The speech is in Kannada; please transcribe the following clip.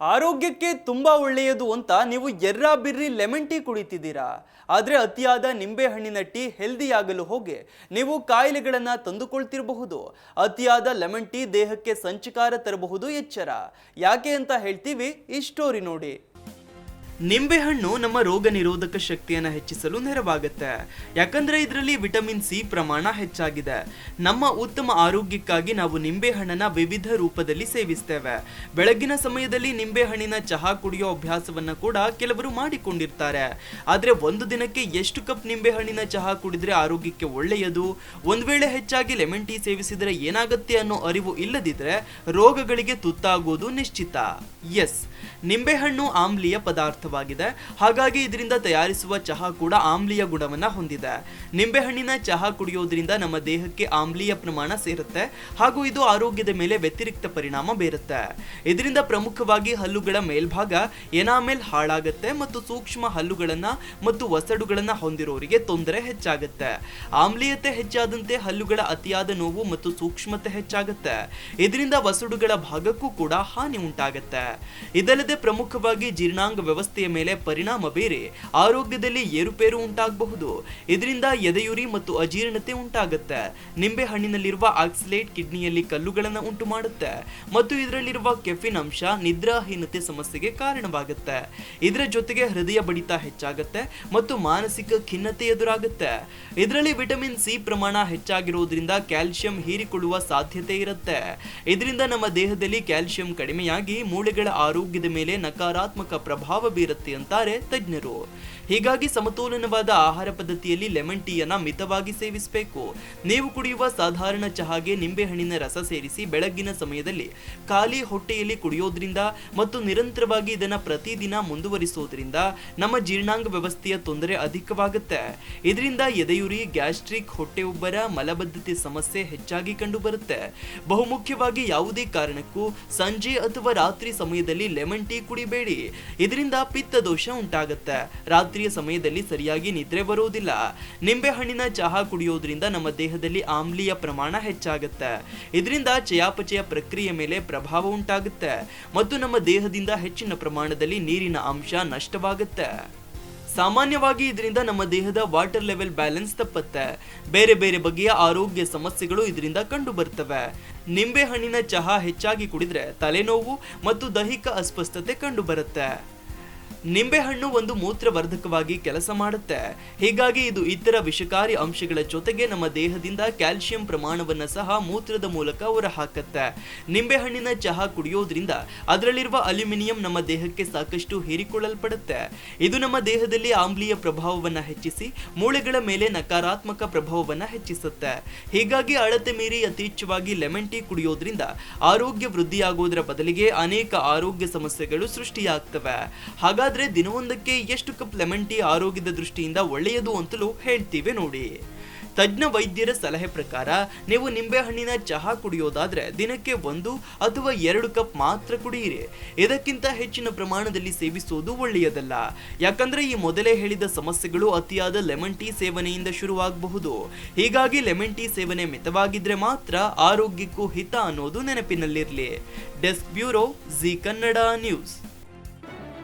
ಆರೋಗ್ಯಕ್ಕೆ ತುಂಬ ಒಳ್ಳೆಯದು ಅಂತ ನೀವು ಎರ್ರಾ ಬಿರ್ರಿ ಲೆಮನ್ ಟೀ ಕುಡಿತಿದ್ದೀರಾ? ಆದರೆ ಅತಿಯಾದ ನಿಂಬೆಹಣ್ಣಿನ ಟೀ ಹೆಲ್ದಿ ಆಗಲು ಹೋಗಿ. ನೀವು ಕಾಯಿಲೆಗಳನ್ನು ತಂದುಕೊಳ್ತಿರಬಹುದು. ಅತಿಯಾದ ಲೆಮನ್ ಟೀ ದೇಹಕ್ಕೆ ಸಂಚಿಕಾರ ತರಬಹುದು ಎಚ್ಚರ. ಯಾಕೆ ಅಂತ ಹೇಳ್ತೀವಿ ಈ ಸ್ಟೋರಿ ನೋಡಿ. ನಿಂಬೆಹಣ್ಣು ನಮ್ಮ ರೋಗ ನಿರೋಧಕ ಶಕ್ತಿಯನ್ನು ಹೆಚ್ಚಿಸಲು ನೆರವಾಗುತ್ತೆ. ಯಾಕಂದ್ರೆ ಇದರಲ್ಲಿ ವಿಟಮಿನ್ ಸಿ ಪ್ರಮಾಣ ಹೆಚ್ಚಾಗಿದೆ. ನಮ್ಮ ಉತ್ತಮ ಆರೋಗ್ಯಕ್ಕಾಗಿ ನಾವು ನಿಂಬೆಹಣ್ಣನ್ನ ವಿವಿಧ ರೂಪದಲ್ಲಿ ಸೇವಿಸ್ತೇವೆ. ಬೆಳಗಿನ ಸಮಯದಲ್ಲಿ ನಿಂಬೆಹಣ್ಣಿನ ಚಹಾ ಕುಡಿಯೋ ಅಭ್ಯಾಸವನ್ನ ಕೂಡ ಕೆಲವರು ಮಾಡಿಕೊಂಡಿರ್ತಾರೆ. ಆದ್ರೆ ಒಂದು ದಿನಕ್ಕೆ ಎಷ್ಟು ಕಪ್ ನಿಂಬೆಹಣ್ಣಿನ ಚಹಾ ಕುಡಿದ್ರೆ ಆರೋಗ್ಯಕ್ಕೆ ಒಳ್ಳೆಯದು? ಒಂದ್ ವೇಳೆ ಹೆಚ್ಚಾಗಿ ಲೆಮನ್ ಟೀ ಸೇವಿಸಿದ್ರೆ ಏನಾಗುತ್ತೆ ಅನ್ನೋ ಅರಿವು ಇಲ್ಲದಿದ್ರೆ ರೋಗಗಳಿಗೆ ತುತ್ತಾಗೋದು ನಿಶ್ಚಿತ. ಎಸ್, ನಿಂಬೆಹಣ್ಣು ಆಮ್ಲೀಯ ಪದಾರ್ಥವಾಗಿದೆ ಹಾಗಾಗಿ ಇದರಿಂದ ತಯಾರಿಸುವ ಚಹಾ ಕೂಡ ಆಮ್ಲೀಯ ಗುಣವನ್ನ ಹೊಂದಿದೆ. ನಿಂಬೆಹಣ್ಣಿನ ಚಹಾ ಕುಡಿಯೋದ್ರಿಂದ ನಮ್ಮ ದೇಹಕ್ಕೆ ಆಮ್ಲೀಯ ಪ್ರಮಾಣ ಸೇರುತ್ತೆ. ಹಾಗೂ ಇದು ಆರೋಗ್ಯದ ಮೇಲೆ ವ್ಯತಿರಿಕ್ತ ಪರಿಣಾಮ ಬೀರುತ್ತೆ. ಇದರಿಂದ ಪ್ರಮುಖವಾಗಿ ಹಲ್ಲುಗಳ ಮೇಲ್ಭಾಗ ಎನಾಮೆಲ್ ಹಾಳಾಗುತ್ತೆ ಮತ್ತು ಸೂಕ್ಷ್ಮ ಹಲ್ಲುಗಳನ್ನ ಮತ್ತು ಒಸಡುಗಳನ್ನ ಹೊಂದಿರೋರಿಗೆ ತೊಂದರೆ ಹೆಚ್ಚಾಗುತ್ತೆ. ಆಮ್ಲೀಯತೆ ಹೆಚ್ಚಾದಂತೆ ಹಲ್ಲುಗಳ ಅತಿಯಾದ ನೋವು ಮತ್ತು ಸೂಕ್ಷ್ಮತೆ ಹೆಚ್ಚಾಗುತ್ತೆ. ಇದರಿಂದ ವಸಡುಗಳ ಭಾಗಕ್ಕೂ ಕೂಡ ಹಾನಿ ಉಂಟಾಗುತ್ತೆ. ಇದಲ್ಲದೆ ಪ್ರಮುಖವಾಗಿ ಜೀರ್ಣಾಂಗ ವ್ಯವಸ್ಥೆಯ ಮೇಲೆ ಪರಿಣಾಮ ಬೀರಿ ಆರೋಗ್ಯದಲ್ಲಿ ಏರುಪೇರು ಉಂಟಾಗಬಹುದು. ಇದರಿಂದ ಎದೆಯುರಿ ಮತ್ತು ಅಜೀರ್ಣತೆ ಉಂಟಾಗುತ್ತೆ. ನಿಂಬೆ ಹಣ್ಣಿನಲ್ಲಿರುವ ಆಕ್ಸಿಲೇಟ್ ಕಿಡ್ನಿಯಲ್ಲಿ ಕಲ್ಲುಗಳನ್ನು ಉಂಟು ಮಾಡುತ್ತೆ ಮತ್ತು ಇದರಲ್ಲಿರುವ ಕೆಫಿನ್ ಅಂಶ ನಿದ್ರಾಹೀನತೆ ಸಮಸ್ಯೆಗೆ ಕಾರಣವಾಗುತ್ತೆ. ಇದರ ಜೊತೆಗೆ ಹೃದಯ ಬಡಿತ ಹೆಚ್ಚಾಗುತ್ತೆ ಮತ್ತು ಮಾನಸಿಕ ಖಿನ್ನತೆ ಎದುರಾಗುತ್ತೆ. ಇದರಲ್ಲಿ ವಿಟಮಿನ್ ಸಿ ಪ್ರಮಾಣ ಹೆಚ್ಚಾಗಿರುವುದರಿಂದ ಕ್ಯಾಲ್ಸಿಯಂ ಹೀರಿಕೊಳ್ಳುವ ಸಾಧ್ಯತೆ ಇರುತ್ತೆ. ಇದರಿಂದ ನಮ್ಮ ದೇಹದಲ್ಲಿ ಕ್ಯಾಲ್ಸಿಯಂ ಕಡಿಮೆಯಾಗಿ ಮೂಳೆಗಳ ಆರೋಗ್ಯದ ಮೇಲೆ ನಕಾರಾತ್ಮಕ ಪ್ರಭಾವ ಬೀರುತ್ತೆ. ಅಂತಾರೆ ತಜ್ಞರು. ಹೀಗಾಗಿ ಸಮತೋಲನವಾದ ಆಹಾರ ಪದ್ಧತಿಯಲ್ಲಿ ಲೆಮನ್ ಟೀಯನ್ನ ಮಿತವಾಗಿ ಸೇವಿಸಬೇಕು. ನೀವು ಕುಡಿಯುವ ಸಾಧಾರಣ ಚಹಾಗೆ ನಿಂಬೆಹಣ್ಣಿನ ರಸ ಸೇರಿಸಿ ಬೆಳಗ್ಗಿನ ಸಮಯದಲ್ಲಿ ಖಾಲಿ ಹೊಟ್ಟೆಯಲ್ಲಿ ಕುಡಿಯೋದ್ರಿಂದ ಮತ್ತು ನಿರಂತರವಾಗಿ ಇದನ್ನು ಪ್ರತಿದಿನ ಮುಂದುವರಿಸೋದ್ರಿಂದ ನಮ್ಮ ಜೀರ್ಣಾಂಗ ವ್ಯವಸ್ಥೆಯ ತೊಂದರೆ ಅಧಿಕವಾಗುತ್ತೆ. ಇದರಿಂದ ಎದೆಯುರಿ, ಗ್ಯಾಸ್ಟ್ರಿಕ್ ಹೊಟ್ಟೆ ಉಬ್ಬರ ಮಲಬದ್ಧತೆ ಸಮಸ್ಯೆ ಹೆಚ್ಚಾಗಿ ಕಂಡುಬರುತ್ತೆ. ಬಹುಮುಖ್ಯವಾಗಿ ಯಾವುದೇ ಕಾರಣಕ್ಕೂ ಸಂಜೆ ಅಥವಾ ರಾತ್ರಿ ಸಮಯದಲ್ಲಿ ಲೆಮನ್ ಟೀ ಕುಡಿಬೇಡಿ. ಇದರಿಂದ ಪಿತ್ತ ದೋಷ ಉಂಟಾಗುತ್ತೆ ರಾತ್ರಿಯ ಸಮಯದಲ್ಲಿ ಸರಿಯಾಗಿ ನಿದ್ರೆ ಬರುವುದಿಲ್ಲ. ನಿಂಬೆಹಣ್ಣಿನ ಚಹಾ ಕುಡಿಯೋದ್ರಿಂದ ನಮ್ಮ ದೇಹದಲ್ಲಿ ಆಮ್ಲೀಯ ಪ್ರಮಾಣ ಹೆಚ್ಚಾಗುತ್ತೆ. ಇದರಿಂದ ಚಯಾಪಚಯ ಪ್ರಕ್ರಿಯೆ ಮೇಲೆ ಪ್ರಭಾವ ಉಂಟಾಗುತ್ತೆ. ಮತ್ತು ನಮ್ಮ ದೇಹದಿಂದ ಹೆಚ್ಚಿನ ಪ್ರಮಾಣದಲ್ಲಿ ನೀರಿನ ಅಂಶ ನಷ್ಟವಾಗುತ್ತೆ. ಸಾಮಾನ್ಯವಾಗಿ ಇದರಿಂದ ನಮ್ಮ ದೇಹದ ವಾಟರ್ ಲೆವೆಲ್ ಬ್ಯಾಲೆನ್ಸ್ ತಪ್ಪತ್ತೆ. ಬೇರೆ ಬೇರೆ ಬಗೆಯ ಆರೋಗ್ಯ ಸಮಸ್ಯೆಗಳು ಇದರಿಂದ ಕಂಡು ಬರ್ತವೆ ನಿಂಬೆ ಹಣ್ಣಿನ ಚಹಾ ಹೆಚ್ಚಾಗಿ ಕುಡಿದ್ರೆ ತಲೆನೋವು ಮತ್ತು ದೈಹಿಕ ಅಸ್ವಸ್ಥತೆ ಕಂಡು ಬರುತ್ತೆ ನಿಂಬೆಹಣ್ಣು ಒಂದು ಮೂತ್ರವರ್ಧಕವಾಗಿ ಕೆಲಸ ಮಾಡುತ್ತೆ. ಹೀಗಾಗಿ ಇದು ಇತರ ವಿಷಕಾರಿ ಅಂಶಗಳ ಜೊತೆಗೆ ನಮ್ಮ ದೇಹದಿಂದ ಕ್ಯಾಲ್ಸಿಯಂ ಪ್ರಮಾಣವನ್ನ ಸಹ ಮೂತ್ರದ ಮೂಲಕ ಹೊರಹಾಕತ್ತೆ. ನಿಂಬೆಹಣ್ಣಿನ ಚಹಾ ಕುಡಿಯೋದ್ರಿಂದ ಅದರಲ್ಲಿರುವ ಅಲ್ಯೂಮಿನಿಯಂ ನಮ್ಮ ದೇಹಕ್ಕೆ ಸಾಕಷ್ಟು ಹೀರಿಕೊಳ್ಳಲ್ಪಡುತ್ತೆ. ಇದು ನಮ್ಮ ದೇಹದಲ್ಲಿ ಆಮ್ಲೀಯ ಪ್ರಭಾವವನ್ನ ಹೆಚ್ಚಿಸಿ ಮೂಳೆಗಳ ಮೇಲೆ ನಕಾರಾತ್ಮಕ ಪ್ರಭಾವವನ್ನು ಹೆಚ್ಚಿಸುತ್ತೆ. ಹೀಗಾಗಿ ಅಳತೆ ಮೀರಿ ಯಥೇಚ್ಛವಾಗಿ ಲೆಮನ್ ಟೀ ಕುಡಿಯೋದ್ರಿಂದ ಆರೋಗ್ಯ ವೃದ್ಧಿಯಾಗುವುದರ ಬದಲಿಗೆ ಅನೇಕ ಆರೋಗ್ಯ ಸಮಸ್ಯೆಗಳು ಸೃಷ್ಟಿಯಾಗ್ತವೆ. ಹಾಗಾದ್ರೆ ದಿನವೊಂದಕ್ಕೆ ಎಷ್ಟು ಕಪ್ ಲೆಮನ್ ಟೀ ಆರೋಗ್ಯದ ದೃಷ್ಟಿಯಿಂದ ಒಳ್ಳೆಯದು ಅಂತಲೂ ಹೇಳ್ತೀವಿ ನೋಡಿ. ತಜ್ಞ ವೈದ್ಯರ ಸಲಹೆ ಪ್ರಕಾರ ನೀವು ನಿಂಬೆಹಣ್ಣಿನ ಚಹಾ ಕುಡಿಯೋದಾದ್ರೆ ದಿನಕ್ಕೆ ಒಂದು ಅಥವಾ ಎರಡು ಕಪ್ ಮಾತ್ರ ಕುಡಿಯಿರಿ. ಇದಕ್ಕಿಂತ ಹೆಚ್ಚಿನ ಪ್ರಮಾಣದಲ್ಲಿ ಸೇವಿಸುವುದು ಒಳ್ಳೆಯದಲ್ಲ. ಯಾಕಂದ್ರೆ ಈ ಮೊದಲೇ ಹೇಳಿದ ಸಮಸ್ಯೆಗಳು ಅತಿಯಾದ ಲೆಮನ್ ಟೀ ಸೇವನೆಯಿಂದ ಶುರುವಾಗಬಹುದು. ಹೀಗಾಗಿ ಲೆಮನ್ ಟೀ ಸೇವನೆ ಮಿತವಾಗಿದ್ರೆ ಮಾತ್ರ ಆರೋಗ್ಯಕ್ಕೂ ಹಿತ ಅನ್ನೋದು ನೆನಪಿನಲ್ಲಿರಲಿ. Desk bureau Zee Kannada news.